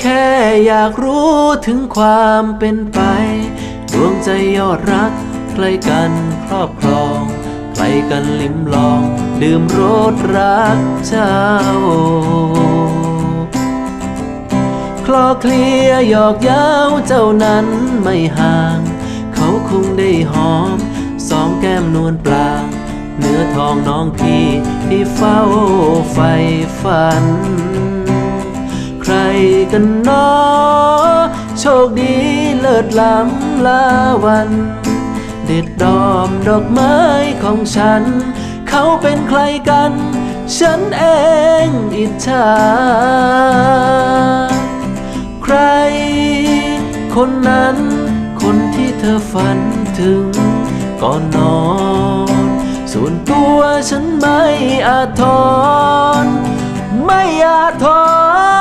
แค่อยากรู้ถึงความเป็นไปดวงใจยอดรักใกล้กันครอบครองใกล้กันลิ้มลอง ดื่มรสรักเจ้า คลอเคลียหยอกเย้าเจ้านั้นไม่ห่าง เขาคงได้หอม สองแก้มนวลปลางเนื้อทองน้องพี่ที่เฝ้าไฟฝัน รกันเนอโชคดีเลิศล้ำลาวัน เด็ดดอมดอกไม้ของฉัน เขาเป็นใครกัน ฉันเองอิจฉาใคร คนนั้น คนที่เธอฝันถึงก่อนนอน ส่วนตัวฉันไม่อาทรไม่อาทร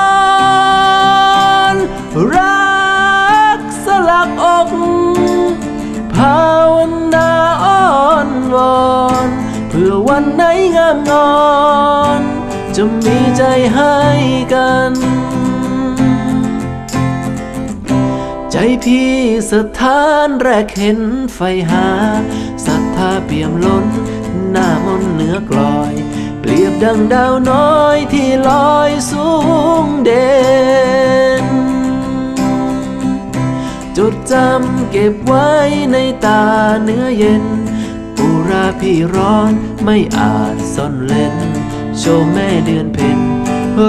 รักสลักอกภาวนาอ้อนวอนเพื่อวันไหนงามงอน จะมีใจให้กัน ใจพี่สถานแรกเห็นไฟหาศรัทธาเปี่ยมล้น หน้ามนเหนือกลอย เปรียบดังดาวน้อยที่ลอยสูงเด่ จำเก็บไว้ในตาเนื้อเย็นอุราพี่ร้อนไม่อาจซ่อนเล่น โชว์แม่เดือนเพ็ญ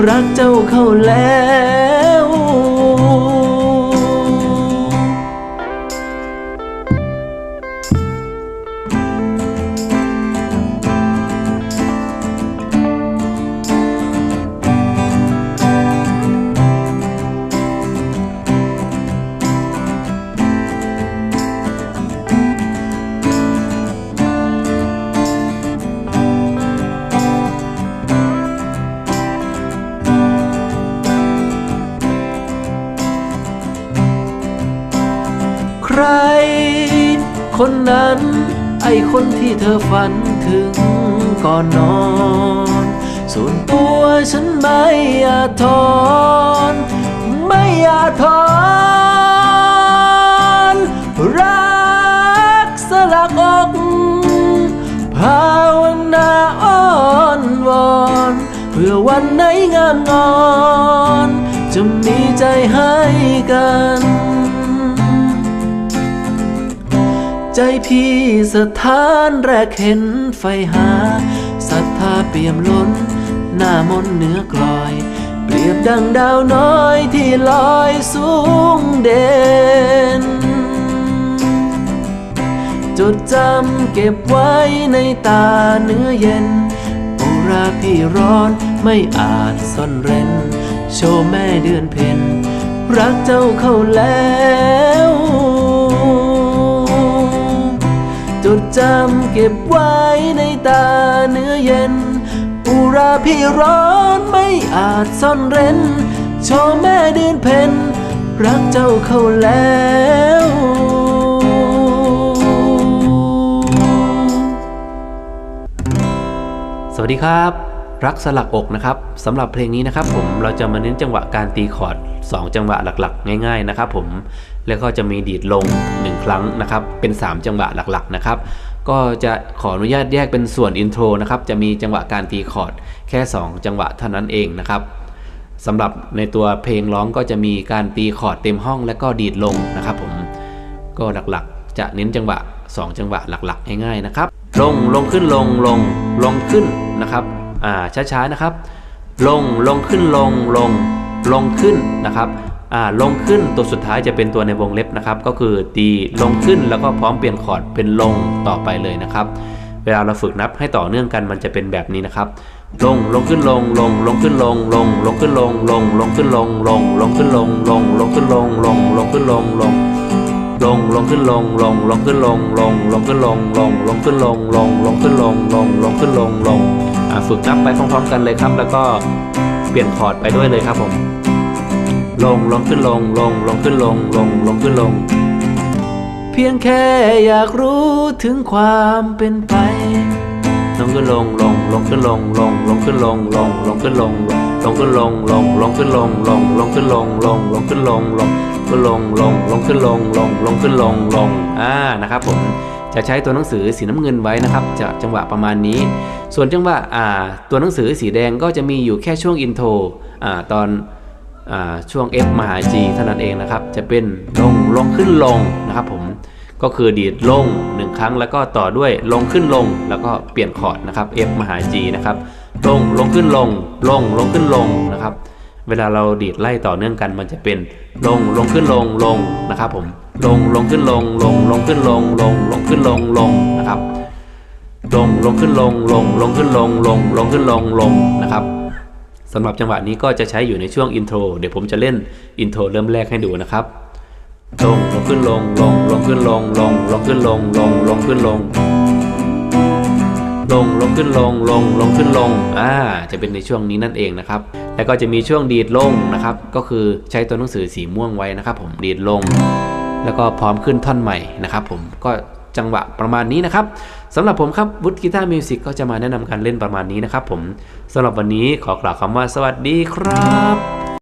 รักเจ้าเข้าแล้ว ร คนนั้น ไอคนที่เธอฝันถึงก่อนนอน ส่วนตัวฉันไม่อาทรไม่อาทรรักสลักอกภาวนาอ้อนวอนเพื่อวันไหนงามงอน จะมีใจให้กัน ใจพี่สถานแรกเห็นไฟหาศรัทธาเปี่ยมล้น หน้ามนเนื้อกลอย เปรียบดังดาวน้อยที่ลอยสูงเด่น จดจำเก็บไว้ในตาเนื้อเย็นอุราพี่ร้อนไม่อาจซ่อนเร้น โชว์แม่เดือนเพ็ญรักเจ้าเข้าแล้ว จดจำเก็บไว้ในตาเนื้อเย็น อุราพี่ร้อนไม่อาจซ่อนเร้น โชว์แม่เดือนเพ็ญรักเจ้าเข้าแล้วสวัสดีครับ รักสลักอกนะครับสำหรับเพลงนี้นะครับผมเราจะมาเน้นจังหวะการตีคอร์ด2จังหวะหลักๆ ง่าย ๆนะครับผมแล้วก็จะมีดีดลง 1 ครั้งนะครับเป็น 3 จังหวะหลักๆนะครับก็จะขออนุญาตแยกเป็นส่วนอินโทรนะครับจะมีจังหวะการตีคอร์ดแค่ 2 จังหวะเท่านั้นเองนะครับสำหรับในตัวเพลงร้องก็จะมีการตีคอร์ดเต็มห้องและก็ดีดลงนะครับผมก็หลักๆ จะเน้นจังหวะ 2 จังหวะหลักๆ ง่ายๆนะครับลงลงขึ้นลงลงลงขึ้นนะครับ อ่าช้าๆนะครับ ลงลงขึ้นลงลงลงขึ้นนะครับอ่าลงขึ้นตัวสุดท้ายจะเป็นตัวในวงเล็บนะครับ ก็คือตีลงขึ้นแล้วก็พร้อมเปลี่ยนคอร์ดเป็นลงต่อไปเลยนะครับ เวลาเราฝึกนับให้ต่อเนื่องกันมันจะเป็นแบบนี้นะครับ ลงลงขึ้นลงลงลงขึ้นลงลงลงขึ้นลงลงลงขึ้นลงลงลงขึ้นลงลงลงขึ้นลงลงลงขึ้นลงลงลงลงขึ้นลงลงลงขึ้นลงลงลงขึ้นลงลงลงขึ้นลงลงลงขึ้นลงลงลงขึ้นลงลง ฝึกนับไปพร้อมๆกันเลยครับ แล้วก็เปลี่ยนคอร์ดไปด้วยเลยครับผม ลงลงขึ้นลงลงลงขึ้นลงลงลงขึ้นลง เพียงแค่อยากรู้ถึงความเป็นไปน้งขึ้นลงลงลงขึ้นลงลงลงขึ้นลงลงลงขึ้นลงลงขึ้นลงลงลงขึ้นลงลงลงขึ้นลงลงลงขึ้นลงลงขึ้นลงลงลงขึ้นลงลงลงขึ้นลงลงอ่านะครับผม จะใช้ตัวหนังสือสีน้ำเงินไว้นะครับจะจังหวะประมาณนี้ ส่วนจังหวะตัวหนังสือสีแดงก็จะมีอยู่แค่ช่วงอินโทรตอนอช่วง F มหา G เท่านั้นเองนะครับ จะเป็นลงลงขึ้นลงนะครับผมก็คือดีดลง 1 ครั้งแล้วก็ต่อด้วยลงขึ้นลงแล้วก็เปลี่ยนคอร์ดนะครับ F มหา G นะครับลงลงขึ้นลง ลงลงขึ้นลงนะครับ เวลาเราดีดไล่ต่อเนื่องกันมันจะเป็นลงลงขึ้นลงลงนะครับผม ลงลงขึ้นลงลงลงขึ้นลงลงลงขึ้นลงลงนะครับลงลงขึ้นลงลงลงขึ้นลงลงลงขึ้นลงลงนะครับสำหรับจังหวะนี้ก็จะใช้อยู่ในช่วงอินโทรเดี๋ยวผมจะเล่นอินโทรเริ่มแรกให้ดูนะครับลงลงขึ้นลงลงลงขึ้นลงลงลงขึ้นลงลงลงขึ้นลงลงลงขึ้นลงลงลงขึ้นลงอ่าจะเป็นในช่วงนี้นั่นเองนะครับ แล้วก็จะมีช่วงดีดลงนะครับ ก็คือใช้ตัวหนังสือสีม่วงไว้นะครับ ผมดีดลง แล้วก็พร้อมขึ้นท่อนใหม่นะครับผมก็จังหวะประมาณนี้นะครับสำหรับผมครับวุฒิกีตาร์มิวสิกก็จะมาแนะนำการเล่นประมาณนี้นะครับผมสำหรับวันนี้ขอกล่าวคำว่าสวัสดีครับ